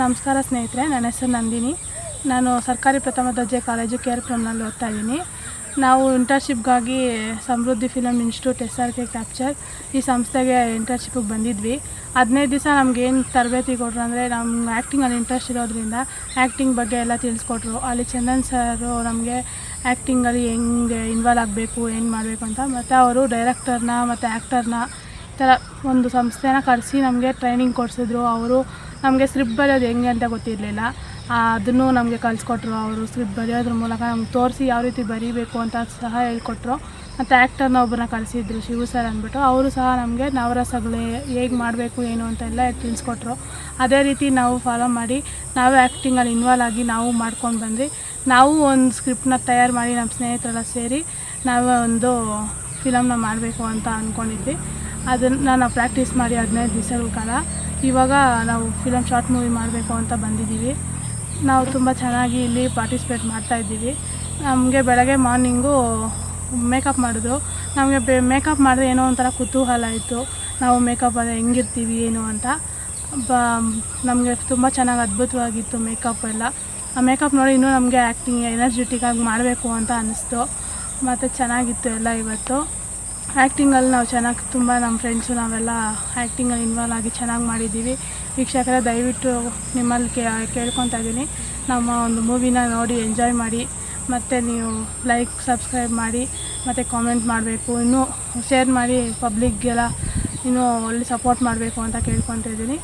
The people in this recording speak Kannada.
ನಮಸ್ಕಾರ ಸ್ನೇಹಿತರೆ, ನನ್ನ ಹೆಸರು ನಂದಿನಿ. ನಾನು ಸರ್ಕಾರಿ ಪ್ರಥಮ ದರ್ಜೆ ಕಾಲೇಜು ಕೆ ಆರ್ ಪುರಂನಲ್ಲಿ ಓದ್ತಾ ಇದ್ದೀನಿ. ನಾವು ಇಂಟರ್ನ್ಶಿಪ್ಗಾಗಿ Samruddhi film institute S R K capture ಈ ಸಂಸ್ಥೆಗೆ ಇಂಟರ್ನ್ಶಿಪ್ಪಿಗೆ ಬಂದಿದ್ವಿ. ಹದಿನೈದು ದಿವಸ ನಮಗೇನು ತರಬೇತಿ ಕೊಟ್ಟರು ಅಂದರೆ ನಮ್ಮ ಆ್ಯಕ್ಟಿಂಗಲ್ಲಿ ಇಂಟ್ರೆಸ್ಟ್ ಇರೋದ್ರಿಂದ ಆ್ಯಕ್ಟಿಂಗ್ ಬಗ್ಗೆ ಎಲ್ಲ ತಿಳಿಸ್ಕೊಟ್ರು. ಅಲ್ಲಿ ಚಂದನ್ ಸರು ನಮಗೆ ಆ್ಯಕ್ಟಿಂಗಲ್ಲಿ ಹೆಂಗೆ ಇನ್ವಾಲ್ವ್ ಆಗಬೇಕು, ಏನು ಮಾಡಬೇಕು ಅಂತ. ಮತ್ತು ಅವರು ಡೈರೆಕ್ಟರ್ನ ಮತ್ತು ಆ್ಯಕ್ಟರ್ನ ಈ ಥರ ಒಂದು ಸಂಸ್ಥೆನ ಕರೆಸಿ ನಮಗೆ ಟ್ರೈನಿಂಗ್ ಕೊಡಿಸಿದ್ರು. ಅವರು ನಮಗೆ ಸ್ಕ್ರಿಪ್ಟ್ ಬರೆಯೋದು ಹೆಂಗೆ ಅಂತ ಗೊತ್ತಿರಲಿಲ್ಲ. ಅದನ್ನು ನಮಗೆ ಕಲಿಸ್ಕೊಟ್ರು ಅವರು ಸ್ಕ್ರಿಪ್ಟ್ ಬರೆಯೋದ್ರ ಮೂಲಕ ನಮ್ಗೆ ತೋರಿಸಿ ಯಾವ ರೀತಿ ಬರೀಬೇಕು ಅಂತ ಸಹ ಹೇಳ್ಕೊಟ್ರು. ಮತ್ತು ಆ್ಯಕ್ಟರ್ನ ಒಬ್ಬರನ್ನ ಕಳಿಸಿದ್ರು ಶಿವು ಸರ್ ಅಂದ್ಬಿಟ್ಟು. ಅವರು ಸಹ ನಮಗೆ ನವರಸಗಳು ಹೇಗೆ ಮಾಡಬೇಕು, ಏನು ಅಂತೆಲ್ಲ ತಿಳಿಸ್ಕೊಟ್ರು. ಅದೇ ರೀತಿ ನಾವು ಫಾಲೋ ಮಾಡಿ, ನಾವೇ ಆ್ಯಕ್ಟಿಂಗಲ್ಲಿ ಇನ್ವಾಲ್ವ್ ಆಗಿ ನಾವು ಮಾಡ್ಕೊಂಡು ಬಂದ್ವಿ. ನಾವು ಒಂದು ಸ್ಕ್ರಿಪ್ಟನ್ನ ತಯಾರು ಮಾಡಿ ನಮ್ಮ ಸ್ನೇಹಿತರೆಲ್ಲ ಸೇರಿ ನಾವೇ ಒಂದು ಫಿಲಮ್ನ ಮಾಡಬೇಕು ಅಂತ ಅಂದ್ಕೊಂಡಿದ್ವಿ ಅದನ್ನು ನಾವು ಪ್ರಾಕ್ಟೀಸ್ ಮಾಡಿ ಹದಿನೈದು ದಿವಸಗಳ ಕಾಲ. ಇವಾಗ ನಾವು ಫಿಲಮ್ ಶಾರ್ಟ್ ಮೂವಿ ಮಾಡಬೇಕು ಅಂತ ಬಂದಿದ್ದೀವಿ. ನಾವು ತುಂಬ ಚೆನ್ನಾಗಿ ಇಲ್ಲಿ ಪಾರ್ಟಿಸಿಪೇಟ್ ಮಾಡ್ತಾ ಇದ್ದೀವಿ. ನಮಗೆ ಬೆಳಗ್ಗೆ ಮಾರ್ನಿಂಗು ಮೇಕಪ್ ಮಾಡಿದ್ರು ನಮಗೆ ಬೆ ಮೇಕಪ್ ಮಾಡಿದ್ರೆ ಏನೋ ಒಂಥರ ಕುತೂಹಲ ಇತ್ತು. ನಾವು ಮೇಕಪ್ ಅದು ಹೆಂಗಿರ್ತೀವಿ, ಏನು ಅಂತ. ಬ, ನಮಗೆ ತುಂಬ ಚೆನ್ನಾಗಿ ಅದ್ಭುತವಾಗಿತ್ತು ಮೇಕಪ್ ಎಲ್ಲ. ಆ ಮೇಕಪ್ ನೋಡಿ ಇನ್ನೂ ನಮಗೆ ಆ್ಯಕ್ಟಿಂಗ್ ಎನರ್ಜೆಟಿಕ್ಕಾಗಿ ಮಾಡಬೇಕು ಅಂತ ಅನ್ನಿಸ್ತು ಮತ್ತು ಚೆನ್ನಾಗಿತ್ತು ಎಲ್ಲ ಇವತ್ತು. ಆ್ಯಕ್ಟಿಂಗಲ್ಲಿ ನಾವು ಚೆನ್ನಾಗಿ, ತುಂಬ ನಮ್ಮ ಫ್ರೆಂಡ್ಸು ನಾವೆಲ್ಲ ಆ್ಯಕ್ಟಿಂಗಲ್ಲಿ ಇನ್ವಾಲ್ವ್ ಆಗಿ ಚೆನ್ನಾಗಿ ಮಾಡಿದ್ದೀವಿ. ವೀಕ್ಷಕರೇ, ದಯವಿಟ್ಟು ನಿಮ್ಮಲ್ಲಿ ಕೇಳ್ಕೊತಾ ಇದ್ದೀನಿ. ನಮ್ಮ ಒಂದು ಮೂವಿನ ನೋಡಿ ಎಂಜಾಯ್ ಮಾಡಿ, ಮತ್ತು ನೀವು ಲೈಕ್ ಸಬ್ಸ್ಕ್ರೈಬ್ ಮಾಡಿ, ಮತ್ತು ಕಾಮೆಂಟ್ ಮಾಡಬೇಕು. ಇನ್ನೂ ಶೇರ್ ಮಾಡಿ ಪಬ್ಲಿಕ್ಗೆಲ್ಲ ಇನ್ನೂ ಒಳ್ಳೆ ಸಪೋರ್ಟ್ ಮಾಡಬೇಕು ಅಂತ ಕೇಳ್ಕೊತಾ ಇದ್ದೀನಿ.